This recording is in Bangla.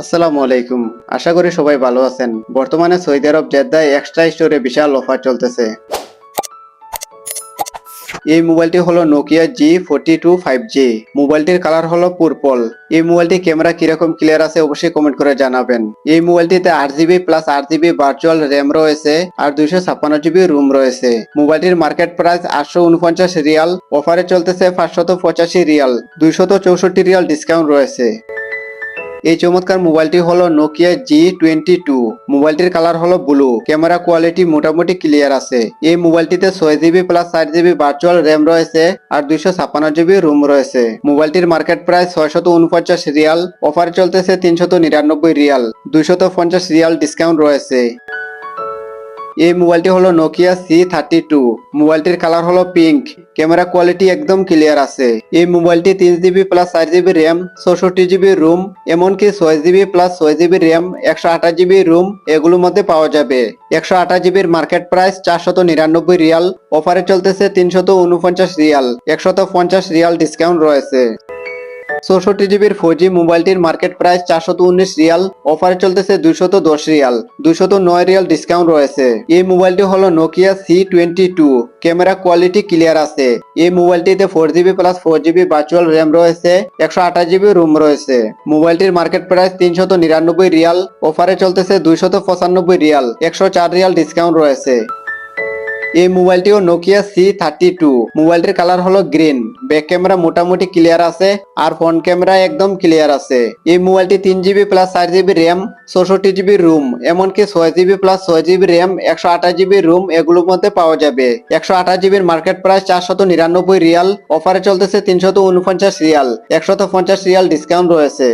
আসসালামু আলাইকুম। আশা করি সবাই ভালো আছেন। বর্তমানে সৌদি আরব জেদ্দায় এক্সট্রা স্টোরে বিশাল অফার চলতেছে। এই মোবাইলটি হলো Nokia G forty two five G মোবাইলটির colour হলো পুরপল এই মোবাইলটি ক্যামেরা কীরকম ক্লিয়ার আছে অবশ্যই কমেন্ট করে জানাবেন। এই মোবাইলটিতে আট জিবি প্লাস আট জিবি ভার্চুয়াল র্যাম রয়েছে আর দুইশো ছাপ্পান্ন জিবি রুম রয়েছে। মোবাইলটির মার্কেট প্রাইস আটশো উনপঞ্চাশ রিয়াল। অফারে চলতেছে পাঁচশত পঁচাশি রিয়াল। দুইশত চৌষট্টি রিয়াল ডিসকাউন্ট রয়েছে। এই চমৎকার মোবাইলটি হলো নোকিয়া জি টোয়েন্টি টু মোবাইলটির কালার হলো ব্লু ক্যামেরা কোয়ালিটি মোটামুটি ক্লিয়ার আছে। এই মোবাইলটিতে ছয় জিবি প্লাস চার জিবি ভার্চুয়াল র্যাম রয়েছে আর দুইশো ছাপ্পান্ন জিবি রুম রয়েছে। মোবাইলটির মার্কেট প্রাইস ছয়শত উনপঞ্চাশ রিয়াল। অফার চলতেছে তিনশত নিরানব্বই রিয়াল। দুইশত পঞ্চাশ রিয়াল ডিসকাউন্ট রয়েছে। এই মোবাইলটি হলো নোকিয়া সি থার্টি টু মোবাইলটির কালার হলো পিঙ্ক ক্যামেরা কোয়ালিটি একদম ক্লিয়ার আছে। এই মোবাইলটি তিন জিবি প্লাস চার জিবি র্যাম চৌষট্টি জিবি রুম এমনকি ছয় জিবি প্লাস ছয় জিবি র্যাম একশো আঠাশ জিবি রুম এগুলোর মধ্যে পাওয়া যাবে। একশো আঠাশ জিবির মার্কেট প্রাইস চারশত নিরানব্বই রিয়াল। অফারে চলতেছে তিনশত উনপঞ্চাশ রিয়াল। একশত পঞ্চাশ রিয়াল ডিসকাউন্ট রয়েছে। চৌষট্টি জিবির ফোর জি মোবাইলটির মার্কেট প্রাইস চারশত উনিশ রিয়াল। অফারে চলতেছে দুইশত দশ রিয়াল। দুইশত নয় রিয়াল ডিসকাউন্ট রয়েছে। এই মোবাইলটি হলো Nokia C twenty two camera quality clear আছে। এই মোবাইলটিতে four GB plus four GB virtual RAM রয়েছে। একশো আঠাশ জিবি রুম রয়েছে। মোবাইলটির মার্কেট প্রাইস তিনশত নিরানব্বই রিয়াল। অফারে চলতেছে দুইশত পঁচানব্বই রিয়াল। একশো চার রিয়াল ডিসকাউন্ট রয়েছে। এই মোবাইলটিও নোকিয়া সি থার্টি টু মোবাইলটির কালার হলো গ্রিন। ব্যাক ক্যামেরা মোটামুটি ক্লিয়ার আছে, আর ফ্রন্ট ক্যামেরা একদম ক্লিয়ার আছে। এই মোবাইলটি তিন জিবি প্লাস চার জিবি র্যাম চৌষট্টি জিবি রুম এমনকি ছয় জিবি প্লাস ছয় জিবি র্যাম একশো আঠাশ জিবি রুম এগুলোর মধ্যে পাওয়া যাবে। একশো আঠাশ জিবির মার্কেট প্রাইস চারশত নিরানব্বই রিয়াল। অফারে চলতেছে তিনশত উনপঞ্চাশ রিয়াল। একশত পঞ্চাশ রিয়াল ডিসকাউন্ট রয়েছে।